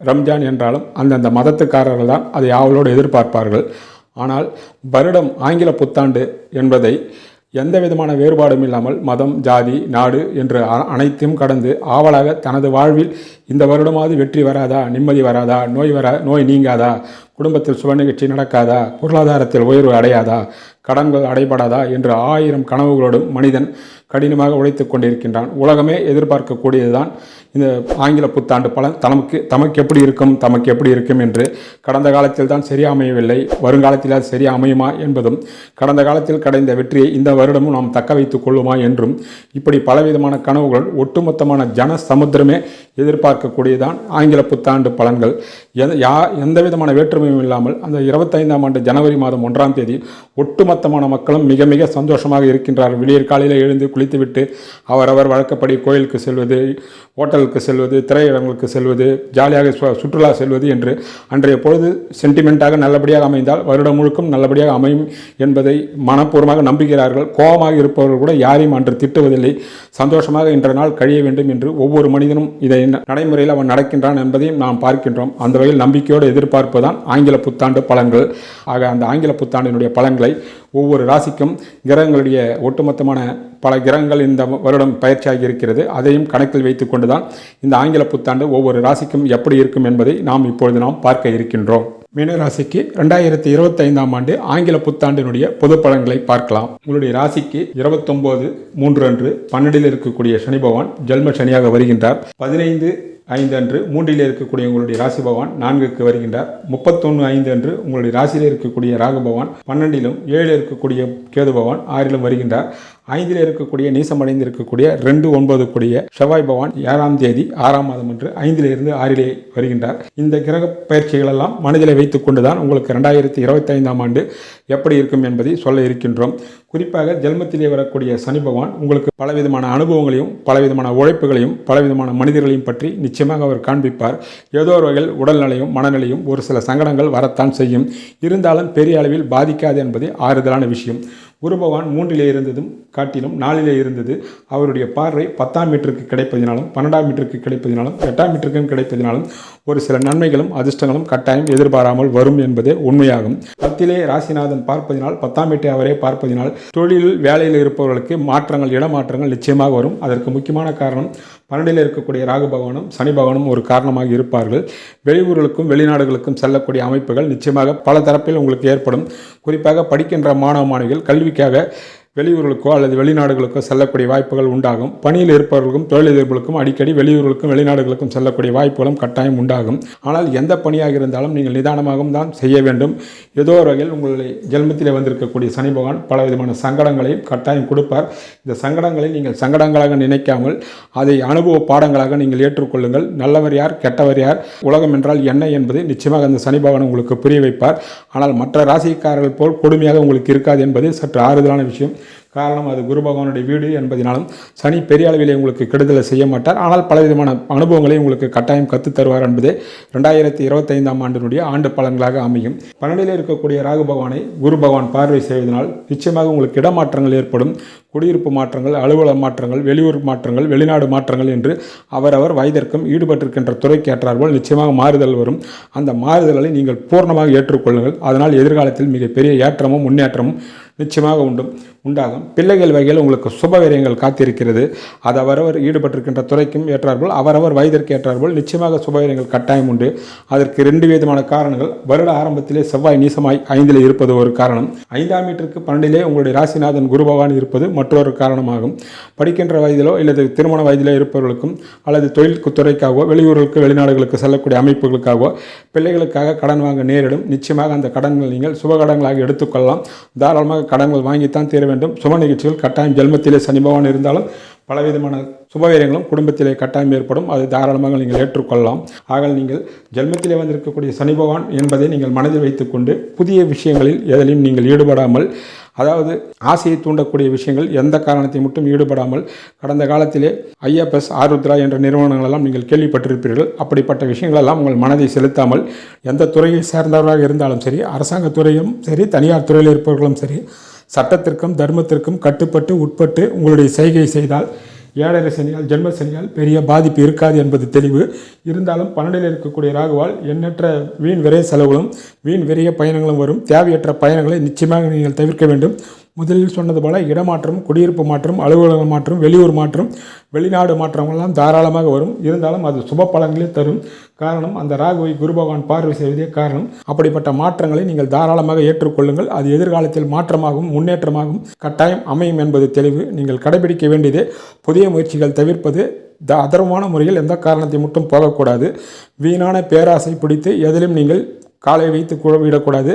ரம்ஜான் என்றாலும் அந்தந்த மதத்துக்காரர்கள் தான் அதை ஆவலோடு எதிர்பார்ப்பார்கள். ஆனால் வருடம் ஆங்கில புத்தாண்டு என்பதை எந்த விதமான வேறுபாடும் இல்லாமல் மதம் ஜாதி நாடு என்று அ- அனைத்தையும் கடந்து ஆவலாக தனது வாழ்வில் இந்த வருடமாவது வெற்றி வராதா நிம்மதி வராதா நோய் வரா நோய் நீங்காதா குடும்பத்தில் சுப நிகழ்ச்சி நடக்காதா பொருளாதாரத்தில் உயர்வு அடையாதா கடன்கள் அடைபடாதா என்று ஆயிரம் கனவுகளோடும் மனிதன் கடினமாக உழைத்து கொண்டிருக்கின்றான். உலகமே எதிர்பார்க்கக்கூடியதுதான் இந்த ஆங்கில புத்தாண்டு பலன் தமக்கு தமக்கு எப்படி இருக்கும் தமக்கு எப்படி இருக்கும் என்று கடந்த காலத்தில் தான் சரியா அமையவில்லை வருங்காலத்தில் அது சரியா அமையுமா என்பதும் கடந்த காலத்தில் கிடைந்த வெற்றியை இந்த வருடமும் நாம் தக்க வைத்துக் கொள்ளுமா என்றும் இப்படி பலவிதமான கனவுகள் ஒட்டுமொத்தமான ஜன சமுத்திரமே எதிர்பார்க்கக்கூடியதான் ஆங்கில புத்தாண்டு பலன்கள். எந்த யா எந்த விதமான வேற்றுமையும் இல்லாமல் அந்த இருபத்தைந்தாம் ஆண்டு ஜனவரி மாதம் ஒன்றாம் தேதி ஒட்டுமொத்தமான மக்களும் மிக மிக சந்தோஷமாக இருக்கின்றார்கள். விடியற் காலையில் எழுந்து குளித்துவிட்டு அவரவர் வழக்கப்படி கோயிலுக்கு செல்வது ஹோட்டலுக்கு செல்வது திரையரங்களுக்கு செல்வது ஜாலியாக சுற்றுலா செல்வது என்று அன்றைய பொழுது சென்டிமெண்ட்டாக நல்லபடியாக அமைந்தால் வருடம் முழுக்கும் நல்லபடியாக அமையும் என்பதை மனப்பூர்வமாக நம்புகிறார்கள். கோபமாக இருப்பவர்கள் கூட யாரையும் அன்று திட்டுவதில்லை. சந்தோஷமாக இன்ற நாள் கழிய வேண்டும் என்று ஒவ்வொரு மனிதனும் இதை நடைமுறையில் அவன் நடக்கின்றான் என்பதையும் நாம் பார்க்கின்றோம். அந்த வகையில் நம்பிக்கையோடு எதிர்பார்ப்பு தான் ஆங்கில புத்தாண்டு பலன்கள். ஆக அந்த ஆங்கில புத்தாண்டினுடைய பலன்களை ஒவ்வொரு ராசிக்கும் கிரகங்களுடைய ஒட்டுமொத்தமான பல கிரகங்கள் இந்த வருடம் பயிற்சியாகி இருக்கிறது. அதையும் கணக்கில் வைத்துக்கொண்டு தான் இந்த ஆங்கில புத்தாண்டு ஒவ்வொரு ராசிக்கும் எப்படி இருக்கும் என்பதை நாம் இப்பொழுது நாம் பார்க்க இருக்கின்றோம். மீன ராசிக்கு ரெண்டாயிரத்தி இருபத்தைந்தாம் ஆண்டு ஆங்கில புத்தாண்டினுடைய பொது பலன்களை பார்க்கலாம். உங்களுடைய ராசிக்கு இருபத்தொம்போது மூன்று அன்று பன்னெண்டில் இருக்கக்கூடிய சனி பகவான் ஜென்ம சனியாக வருகின்றார். பதினைந்து ஐந்து அன்று மூன்றில் இருக்கக்கூடிய உங்களுடைய ராசி பகவான் நான்குக்கு வருகின்றார். முப்பத்தொன்று ஐந்து அன்று உங்களுடைய ராசியில் இருக்கக்கூடிய ராகு பகவான் பன்னெண்டிலும் ஏழில் இருக்கக்கூடிய கேது பகவான் ஆறிலும் வருகின்றார். ஐந்தில் இருக்கக்கூடிய நீசமடைந்து இருக்கக்கூடிய ரெண்டு ஒன்பது கூடிய செவ்வாய் பகவான் ஏழாம் தேதி ஆறாம் மாதம் அன்று ஐந்திலிருந்து ஆறிலே வருகின்றார். இந்த கிரக பயிற்சிகள் எல்லாம் மனதில் வைத்துக் கொண்டுதான் உங்களுக்கு ரெண்டாயிரத்தி இருபத்தைந்தாம் ஆண்டு எப்படி இருக்கும் என்பதை சொல்ல இருக்கின்றோம். குறிப்பாக ஜென்மத்திலே வரக்கூடிய சனி பகவான் உங்களுக்கு பலவிதமான அனுபவங்களையும் பலவிதமான உழைப்புகளையும் பலவிதமான மனிதர்களையும் பற்றி நிச்சயமாக அவர் காண்பிப்பார். ஏதோ ஒரு வகையில் உடல்நிலையும் மனநிலையும் ஒரு சில சங்கடங்கள் வரத்தான் செய்யும். இருந்தாலும் பெரிய அளவில் பாதிக்காது என்பது ஆறுதலான விஷயம். குரு பகவான் மூன்றிலே இருந்ததும் காட்டிலும் நாலிலே இருந்தது. அவருடைய பார்வை பத்தாம் மீட்டருக்கு கிடைப்பதினாலும் பன்னெண்டாம் மீட்டருக்கு கிடைப்பதினாலும் எட்டாம் மீட்டருக்கும் கிடைப்பதினாலும் ஒரு சில நன்மைகளும் அதிர்ஷ்டங்களும் கட்டாயம் எதிர்பாராமல் வரும் என்பதே உண்மையாகும். பத்திலே ராசிநாதன் பார்ப்பதினால் பத்தாம் வீட்டை அவரே பார்ப்பதினால் தொழிலில் வேலையில் இருப்பவர்களுக்கு மாற்றங்கள் இடமாற்றங்கள் நிச்சயமாக வரும். அதற்கு முக்கியமான காரணம் பன்னெண்டில் இருக்கக்கூடிய ராகு பகவானும் சனி பகவானும் ஒரு காரணமாக இருப்பார்கள். வெளியூர்களுக்கும் வெளிநாடுகளுக்கும் செல்லக்கூடிய அமைப்புகள் நிச்சயமாக பல தரப்பில் உங்களுக்கு ஏற்படும். குறிப்பாக படிக்கின்ற மாணவ மாணவிகள் கல்விக்காக வெளியூர்களுக்கோ அல்லது வெளிநாடுகளுக்கோ செல்லக்கூடிய வாய்ப்புகள் உண்டாகும். பணியில் இருப்பவர்களுக்கும் தொழிலதிபர்களுக்கும் அடிக்கடி வெளியூர்களுக்கும் வெளிநாடுகளுக்கும் செல்லக்கூடிய வாய்ப்புகளும் கட்டாயம் உண்டாகும். ஆனால் எந்த பணியாக இருந்தாலும் நீங்கள் நிதானமாகவும் தான் செய்ய வேண்டும். ஏதோ ஒரு வகையில் உங்களுடைய ஜென்மத்தில் வந்திருக்கக்கூடிய சனி பகவான் பல விதமான சங்கடங்களையும் கட்டாயம் கொடுப்பார். இந்த சங்கடங்களை நீங்கள் சங்கடங்களாக நினைக்காமல் அதை அனுபவ பாடங்களாக நீங்கள் ஏற்றுக்கொள்ளுங்கள். நல்லவர் யார் கெட்டவர் யார் உலகம் என்றால் என்ன என்பது நிச்சயமாக அந்த சனி பகவான் உங்களுக்கு புரிய வைப்பார். ஆனால் மற்ற ராசிக்காரர்கள் போல் கொடுமையாக உங்களுக்கு இருக்காது என்பது சற்று ஆறுதலான விஷயம். காரணம் அது குரு பகவானுடைய வீடு என்பதனாலும் சனி பெரிய அளவிலே உங்களுக்கு கெடுதலை செய்ய மாட்டார். ஆனால் பலவிதமான அனுபவங்களை உங்களுக்கு கட்டாயம் கற்றுத் தருவார் என்பதே ரெண்டாயிரத்தி இருபத்தைந்தாம் ஆண்டினுடைய ஆண்டு பலன்களாக அமையும். பன்னெண்டில் இருக்கக்கூடிய ராகு பகவானை குரு பகவான் பார்வை செய்வதனால் நிச்சயமாக உங்களுக்கு இடமாற்றங்கள் ஏற்படும். குடியிருப்பு மாற்றங்கள் அலுவலக மாற்றங்கள் வெளியூர் மாற்றங்கள் வெளிநாடு மாற்றங்கள் என்று அவரவர் வயதிற்கும் ஈடுபட்டிருக்கின்ற துறைக்கு ஏற்றார்போல் நிச்சயமாக மாறுதல் வரும். அந்த மாறுதல்களை நீங்கள் பூர்ணமாக ஏற்றுக்கொள்ளுங்கள். அதனால் எதிர்காலத்தில் மிகப்பெரிய ஏற்றமும் முன்னேற்றமும் நிச்சயமாக உண்டும் உண்டாகும். பிள்ளைகள் வகையில் உங்களுக்கு சுபவிரயங்கள் காத்திருக்கிறது. அது அவரவர் ஈடுபட்டிருக்கின்ற துறைக்கும் ஏற்றார்கள் அவரவர் வயதிற்கு ஏற்றார்கள் நிச்சயமாக சுபவிரயங்கள் கட்டாயம் உண்டு. அதற்கு ரெண்டு விதமான காரணங்கள். வருட ஆரம்பத்திலே செவ்வாய் நீசமாய் ஐந்தில் இருப்பது ஒரு காரணம். ஐந்தாம் மீட்டருக்கு பன்னெண்டிலே உங்களுடைய ராசிநாதன் குரு பகவான் இருப்பது மற்றொரு காரணமாகும். படிக்கின்ற வயதிலோ அல்லது திருமண வயதிலோ இருப்பவர்களுக்கும் அல்லது தொழில் துறைக்காகவோ வெளியூர்களுக்கு வெளிநாடுகளுக்கு செல்லக்கூடிய அமைப்புகளுக்காகவோ பிள்ளைகளுக்காக கடன் வாங்க நேரிடும். நிச்சயமாக அந்த கடன்கள் நீங்கள் சுபகடங்களாக எடுத்துக்கொள்ளலாம். தாராளமாக கடன்கள் வாங்கித்தான் தீர வேண்டும். சுப நிகழ்ச்சிகள் கட்டாயம் ஜென்மத்திலே சனி பகவான் இருந்தாலும் பலவிதமான சுபவீரியங்களும் குடும்பத்திலே கட்டாயம் ஏற்படும். அது தாராளமாக நீங்கள் ஏற்றுக்கொள்ளலாம். ஆக நீங்கள் ஜென்மத்திலே வந்திருக்கக்கூடிய சனி பகவான் என்பதை நீங்கள் மனதில் வைத்துக்கொண்டு புதிய விஷயங்களில் எதிலையும் நீங்கள் ஈடுபடாமல் அதாவது ஆசையை தூண்டக்கூடிய விஷயங்கள் எந்த காரணத்தை மட்டும் ஈடுபடாமல் கடந்த காலத்திலே ஐஎஃப்எஸ் ஆருத்ரா என்ற நிறுவனங்களெல்லாம் நீங்கள் கேள்விப்பட்டிருப்பீர்கள். அப்படிப்பட்ட விஷயங்களெல்லாம் உங்கள் மனதை செலுத்தாமல் எந்த துறையை சேர்ந்தவராக இருந்தாலும் சரி அரசாங்க துறையும் சரி தனியார் துறையில் இருப்பவர்களும் சரி சட்டத்திற்கும் தர்மத்திற்கும் கட்டுப்பட்டு உட்பட்டு உங்களுடைய செய்கை செய்தால் ஏழரை சனியால் ஜென்ம சனியால் பெரிய பாதிப்பு இருக்காது என்பது தெளிவு. இருந்தாலும் பன்னெண்டில் இருக்கக்கூடிய ராகுவால் எண்ணற்ற வீண் விரைய செலவுகளும் வீண் விரைய பயணங்களும் வரும். தேவையற்ற பயணங்களை நிச்சயமாக நீங்கள் தவிர்க்க வேண்டும். முதலில் சொன்னது போல இடமாற்றம் குடியிருப்பு மாற்றம் அலுவலக மாற்றம் வெளியூர் மாற்றம் வெளிநாடு மாற்றங்கள்லாம் தாராளமாக வரும். இருந்தாலும் அது சுப பலன்களே தரும். காரணம் அந்த ராகுவை குரு பகவான் பார்வை செய்வதே காரணம். அப்படிப்பட்ட மாற்றங்களை நீங்கள் தாராளமாக ஏற்றுக்கொள்ளுங்கள். அது எதிர்காலத்தில் மாற்றமாகவும் முன்னேற்றமாகவும் கட்டாயம் அமையும் என்பது தெளிவு. நீங்கள் கடைபிடிக்க வேண்டியது புதிய முயற்சிகள் தவிர்ப்பது. த அதர்மமான முறையில் எந்த காரணத்தை மட்டும் போகக்கூடாது வீணான பேராசை பிடித்து எதிலும் நீங்கள் காலை வைத்து குழவிடக்கூடாது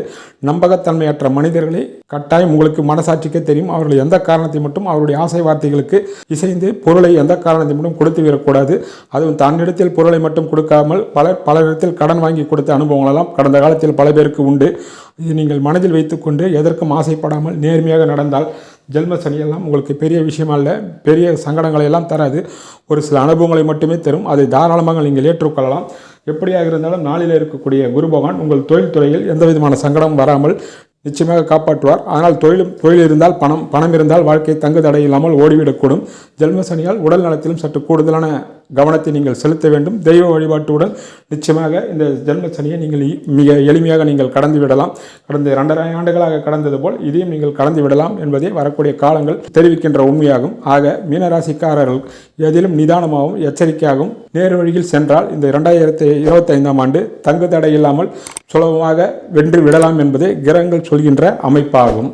நம்பகத்தன்மையற்ற மனிதர்களை கட்டாயம் உங்களுக்கு மனசாட்சிக்கே தெரியும். அவர்கள் எந்த காரணத்தை மட்டும் அவருடைய ஆசை வார்த்தைகளுக்கு இசைந்து பொருளை எந்த காரணத்தை மட்டும் கொடுத்து விடக்கூடாது. அதுவும் தன்னிடத்தில் பொருளை மட்டும் கொடுக்காமல் பலர் பலரிடத்தில் கடன் வாங்கி கொடுத்த அனுபவங்களெல்லாம் கடந்த காலத்தில் பல பேருக்கு உண்டு. இது நீங்கள் மனதில் வைத்துக்கொண்டு எதற்கும் ஆசைப்படாமல் நேர்மையாக நடந்தால் ஜென்ம சனியெல்லாம் உங்களுக்கு பெரிய விஷயம் அல்ல. பெரிய சங்கடங்களை எல்லாம் தராது. ஒரு சில அனுபவங்களை மட்டுமே தரும். அதை தாராளமாக நீங்கள் ஏற்றுக்கொள்ளலாம். எப்படியாக இருந்தாலும் நாளில் இருக்கக்கூடிய குரு பகவான் உங்கள் தொழில் துறையில் எந்த விதமான சங்கடமும் வராமல் நிச்சயமாக காப்பாற்றுவார். ஆனால் தொழிலும் தொழில் இருந்தால் பணம் பணம் இருந்தால் வாழ்க்கை தங்கு தடை இல்லாமல் ஓடிவிடக்கூடும் ஜென்மசனியால் உடல் நலத்திலும் சற்று கூடுதலான கவனத்தை நீங்கள் செலுத்த வேண்டும். தெய்வ வழிபாட்டுடன் நிச்சயமாக இந்த ஜென்ம சனியை நீங்கள் மிக எளிமையாக நீங்கள் கடந்து விடலாம். கடந்த இரண்டரை ஆண்டுகளாக கடந்தது போல் இதையும் நீங்கள் கடந்து விடலாம் என்பதே வரக்கூடிய காலங்கள் தெரிவிக்கின்ற உண்மையாகும். ஆக மீனராசிக்காரர்கள் எதிலும் நிதானமாகவும் எச்சரிக்கையாகவும் நேர் வழியில் சென்றால் இந்த இரண்டாயிரத்தி இருபத்தைந்தாம் ஆண்டு தங்கு தடை இல்லாமல் சுலபமாக வென்று விடலாம் என்பதே கிரகங்கள் சொல்கின்ற அமைப்பாகும்.